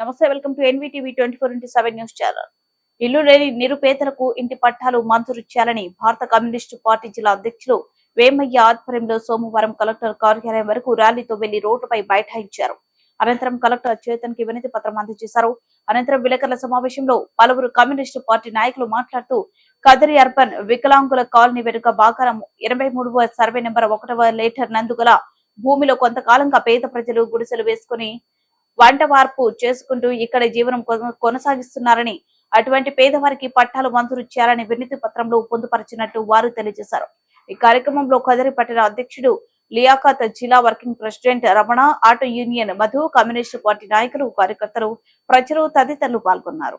Namaste welcome to NVTV twenty four into seven news channel. ఇల్లు లేని నిరుపేదలకు ఇంటి పట్టాలు మంజూరు చేయాలని భారత కమ్యూనిస్టు పార్టీ జిల్లా అధ్యక్షులు వేమయ్య ఆధ్వర్యంలో సోమవారం కలెక్టర్ కార్యాలయం వరకు ర్యాలీతో వెళ్ళి రోడ్డుపై బైఠాయించారు. అనంతరం కలెక్టర్ చేతన్కి వినతి పత్రం అందజేశారు. అనంతరం విలేకరుల సమావేశంలో పలువురు కమ్యూనిస్టు పార్టీ నాయకులు మాట్లాడుతూ కదిరి అర్బన్ వికలాంగుల కాలనీ వెనుక బాకారం ఇరవై మూడవ సర్వే నెంబర్ ఒకటవ లేటర్ నందుగల భూమిలో కొంతకాలంగా పేద ప్రజలు గుడిసెలు వేసుకుని వంట వార్పు చేసుకుంటూ ఇక్కడ జీవనం కొనసాగిస్తున్నారని అటువంటి పేదవారికి పట్టాలు మంజూరు చేయాలని వినతి పత్రంలో పొందుపరిచినట్టు వారు తెలియజేశారు. ఈ కార్యక్రమంలో కదిరి పట్టణ అధ్యక్షుడు లియాఖత్ జిల్లా working president Ramana auto union Madhu communist party నాయకులు కార్యకర్తలు ప్రజలు తదితరులు పాల్గొన్నారు.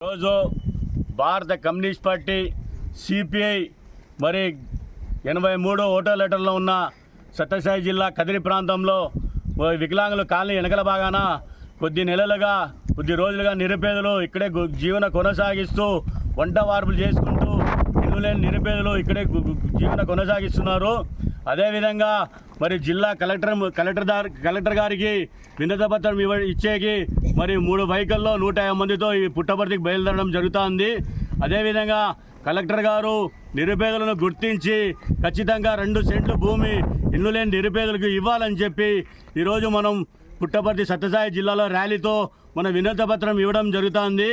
ఈరోజు భారత కమ్యూనిస్ట్ పార్టీ సిపిఐ మరి ఎనభై మూడు ఓటో లెటర్లో ఉన్న సత్యసాయి జిల్లా కదిరి ప్రాంతంలో వికలాంగుల కాలనీ వెనకల భాగాన కొద్ది నెలలుగా కొద్ది రోజులుగా నిరుపేదలు ఇక్కడే జీవన కొనసాగిస్తూ వంట వార్పులు చేసుకుంటూ ఇల్లు లేని నిరుపేదలు ఇక్కడే గు- జీవన కొనసాగిస్తున్నారు. అదేవిధంగా మరి జిల్లా కలెక్టర్ కలెక్టర్ దారి కలెక్టర్ గారికి వినత పత్రం ఇవ్వ ఇచ్చేకి మరి మూడు బైకుల్లో నూట యాభై మందితో ఈ పుట్టపర్తికి బయలుదేరడం జరుగుతోంది. అదేవిధంగా కలెక్టర్ గారు నిరుపేదలను గుర్తించి ఖచ్చితంగా రెండు సెంట్లు భూమి ఇల్లు లేని నిరుపేదలకు ఇవ్వాలని చెప్పి ఈరోజు మనం పుట్టపర్తి సత్యసాయి జిల్లాలో ర్యాలీతో మన వినోద పత్రం ఇవ్వడం జరుగుతోంది.